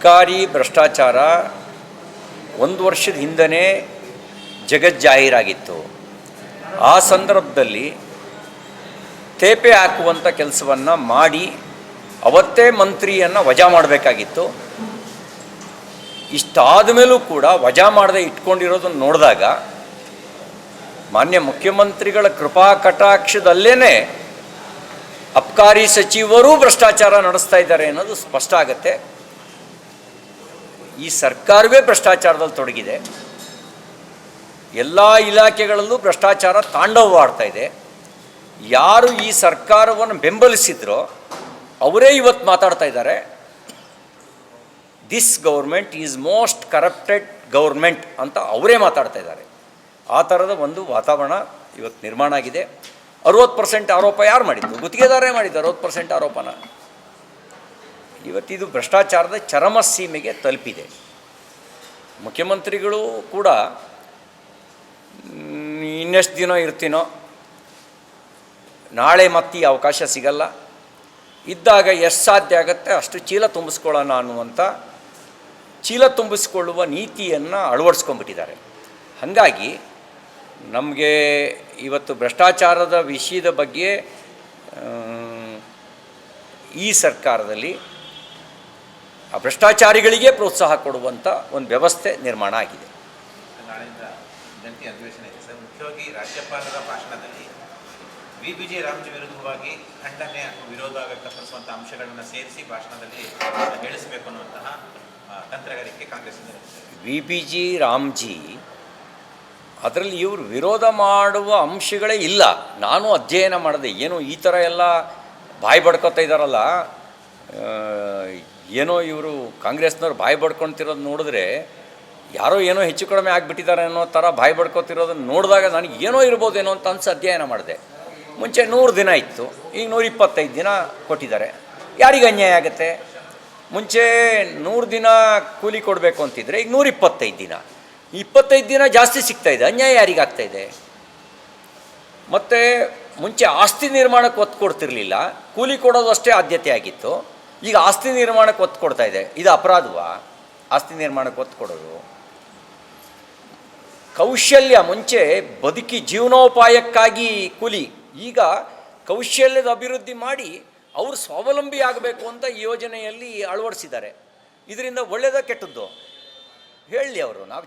ಸರ್ಕಾರಿ ಭ್ರಷ್ಟಾಚಾರ ಒಂದು ವರ್ಷದ ಹಿಂದನೇ ಜಗಜ್ಜಾಹೀರಾಗಿತ್ತು. ಆ ಸಂದರ್ಭದಲ್ಲಿ ತೇಪೆ ಹಾಕುವಂಥ ಕೆಲಸವನ್ನು ಮಾಡಿ ಅವತ್ತೇ ಮಂತ್ರಿಯನ್ನು ವಜಾ ಮಾಡಬೇಕಾಗಿತ್ತು. ಇಷ್ಟಾದ ಮೇಲೂ ಕೂಡ ವಜಾ ಮಾಡದೆ ಇಟ್ಕೊಂಡಿರೋದನ್ನು ನೋಡಿದಾಗ ಮಾನ್ಯ ಮುಖ್ಯಮಂತ್ರಿಗಳ ಕೃಪಾ ಕಟಾಕ್ಷದಲ್ಲೇ ಅಬ್ಕಾರಿ ಸಚಿವರೂ ಭ್ರಷ್ಟಾಚಾರ ನಡೆಸ್ತಾ ಇದ್ದಾರೆ ಅನ್ನೋದು ಸ್ಪಷ್ಟ ಆಗುತ್ತೆ. ಈ ಸರ್ಕಾರವೇ ಭ್ರಷ್ಟಾಚಾರದಲ್ಲಿ ತೊಡಗಿದೆ. ಎಲ್ಲ ಇಲಾಖೆಗಳಲ್ಲೂ ಭ್ರಷ್ಟಾಚಾರ ತಾಂಡವವಾಡ್ತಾ ಇದೆ. ಯಾರು ಈ ಸರ್ಕಾರವನ್ನು ಬೆಂಬಲಿಸಿದ್ರೋ ಅವರೇ ಇವತ್ತು ಮಾತಾಡ್ತಾ ಇದ್ದಾರೆ. This government is most corrupted government ಅಂತ ಅವರೇ ಮಾತಾಡ್ತಾ ಇದ್ದಾರೆ. ಆ ಥರದ ಒಂದು ವಾತಾವರಣ ಇವತ್ತು ನಿರ್ಮಾಣ ಆಗಿದೆ. ಅರುವತ್ತು ಪರ್ಸೆಂಟ್ ಆರೋಪ ಯಾರು ಮಾಡಿದ್ದು? ಗುತ್ತಿಗೆದಾರೇ ಮಾಡಿದ್ದು ಅರುವತ್ತು ಪರ್ಸೆಂಟ್ ಆರೋಪನ. ಇವತ್ತಿದು ಭ್ರಷ್ಟಾಚಾರದ ಚರಮ ಸೀಮೆಗೆ ತಲುಪಿದೆ. ಮುಖ್ಯಮಂತ್ರಿಗಳು ಕೂಡ ಇನ್ನೆಷ್ಟು ದಿನ ಇರ್ತೀನೋ, ನಾಳೆ ಮತ್ತೆ ಅವಕಾಶ ಸಿಗಲ್ಲ. ಇದ್ದಾಗ ಎಷ್ಟು ಸಾಧ್ಯ ಆಗುತ್ತೆ, ಅಷ್ಟು ಚೀಲ ತುಂಬಿಸ್ಕೊಳ್ಳೋಣ ಅನ್ನುವಂಥ ಚೀಲ ತುಂಬಿಸ್ಕೊಳ್ಳುವ ನೀತಿಯನ್ನು ಅಳವಡಿಸ್ಕೊಂಡ್ಬಿಟ್ಟಿದ್ದಾರೆ. ಹಾಗಾಗಿ ನಮಗೆ ಇವತ್ತು ಭ್ರಷ್ಟಾಚಾರದ ವಿಷಯದ ಬಗ್ಗೆ ಈ ಸರ್ಕಾರದಲ್ಲಿ ಆ ಭ್ರಷ್ಟಾಚಾರಿಗಳಿಗೆ ಪ್ರೋತ್ಸಾಹ ಕೊಡುವಂಥ ಒಂದು ವ್ಯವಸ್ಥೆ ನಿರ್ಮಾಣ ಆಗಿದೆ. ಜಂಟಿ ಅಧಿವೇಶನ ಇದೆ ಸರ್ ಮುಖ್ಯವಾಗಿ ರಾಜ್ಯಪಾಲರ ಭಾಷಣದಲ್ಲಿ ವಿ. ವಿಜಯ ರಾಮ್ಜಿ ವಿರುದ್ಧವಾಗಿ ಖಂಡನೆ ವಿರೋಧ ವ್ಯಕ್ತಪಡಿಸುವಂತಹ ಅಂಶಗಳನ್ನು ಸೇರಿಸಿ ಭಾಷಣದಲ್ಲಿ ಹೇಳಿಸಬೇಕು ಅನ್ನುವಂತಹ ತಂತ್ರಗಾರಿಕೆ Congress V. B G Ramji ಅದರಲ್ಲಿ ಇವರು ವಿರೋಧ ಮಾಡುವ ಅಂಶಗಳೇ ಇಲ್ಲ. ನಾನು ಅಧ್ಯಯನ ಮಾಡಿದೆ ಏನು ಈ ಥರ ಎಲ್ಲ ಬಾಯಿ ಬಡ್ಕೊತಾ ಇದ್ದಾರಲ್ಲ ಏನೋ ಇವರು ಕಾಂಗ್ರೆಸ್ನವ್ರು ಬಾಯಿ ಬಡ್ಕೊಳ್ತಿರೋದು ನೋಡಿದ್ರೆ ಯಾರೋ ಏನೋ ಹೆಚ್ಚು ಕಡಿಮೆ ಆಗಿಬಿಟ್ಟಿದ್ದಾರೆ ಅನ್ನೋ ಥರ ಬಾಯಿ ಬಡ್ಕೊತಿರೋದನ್ನು ನೋಡಿದಾಗ ನನಗೆ ಏನೋ ಇರ್ಬೋದೇನೋ ಅಂತ ಅನ್ಸಿ ಅಧ್ಯಯನ ಮಾಡಿದೆ. ಮುಂಚೆ ನೂರು ದಿನ ಇತ್ತು, ಈಗ ನೂರ ಇಪ್ಪತ್ತೈದು ದಿನ ಕೊಟ್ಟಿದ್ದಾರೆ. ಯಾರಿಗೆ ಅನ್ಯಾಯ ಆಗುತ್ತೆ? ಮುಂಚೆ ನೂರು ದಿನ ಕೂಲಿ ಕೊಡಬೇಕು ಅಂತಿದ್ರೆ ಈಗ ನೂರ ಇಪ್ಪತ್ತೈದು ದಿನ. ಇಪ್ಪತ್ತೈದು ದಿನ ಜಾಸ್ತಿ ಸಿಗ್ತಾ ಇದೆ, ಅನ್ಯಾಯ ಯಾರಿಗಾಗ್ತಾ ಇದೆ? ಮತ್ತು ಮುಂಚೆ ಆಸ್ತಿ ನಿರ್ಮಾಣಕ್ಕೆ ಒತ್ತು ಕೊಡ್ತಿರಲಿಲ್ಲ, ಕೂಲಿ ಕೊಡೋದು ಅಷ್ಟೇ ಆದ್ಯತೆ ಆಗಿತ್ತು. ಈಗ ಆಸ್ತಿ ನಿರ್ಮಾಣಕ್ಕೆ ಒತ್ತು ಕೊಡ್ತಾ ಇದೆ. ಇದು ಅಪರಾಧವಾ? ಆಸ್ತಿ ನಿರ್ಮಾಣಕ್ಕೆ ಒತ್ತು ಕೊಡೋದು? ಕೌಶಲ್ಯ ಮುಂಚೆ ಬದುಕಿ ಜೀವನೋಪಾಯಕ್ಕಾಗಿ ಕೂಲಿ. ಈಗ ಕೌಶಲ್ಯದ ಅಭಿವೃದ್ಧಿ ಮಾಡಿ ಅವರು ಸ್ವಾವಲಂಬಿ ಆಗಬೇಕು ಅಂತ ಈ ಯೋಜನೆಯಲ್ಲಿ ಅಳವಡಿಸಿದ್ದಾರೆ. ಇದರಿಂದ ಒಳ್ಳೆಯದ ಕೆಟ್ಟದ್ದು? ಹೇಳಲಿ ಅವರು, ನಾವು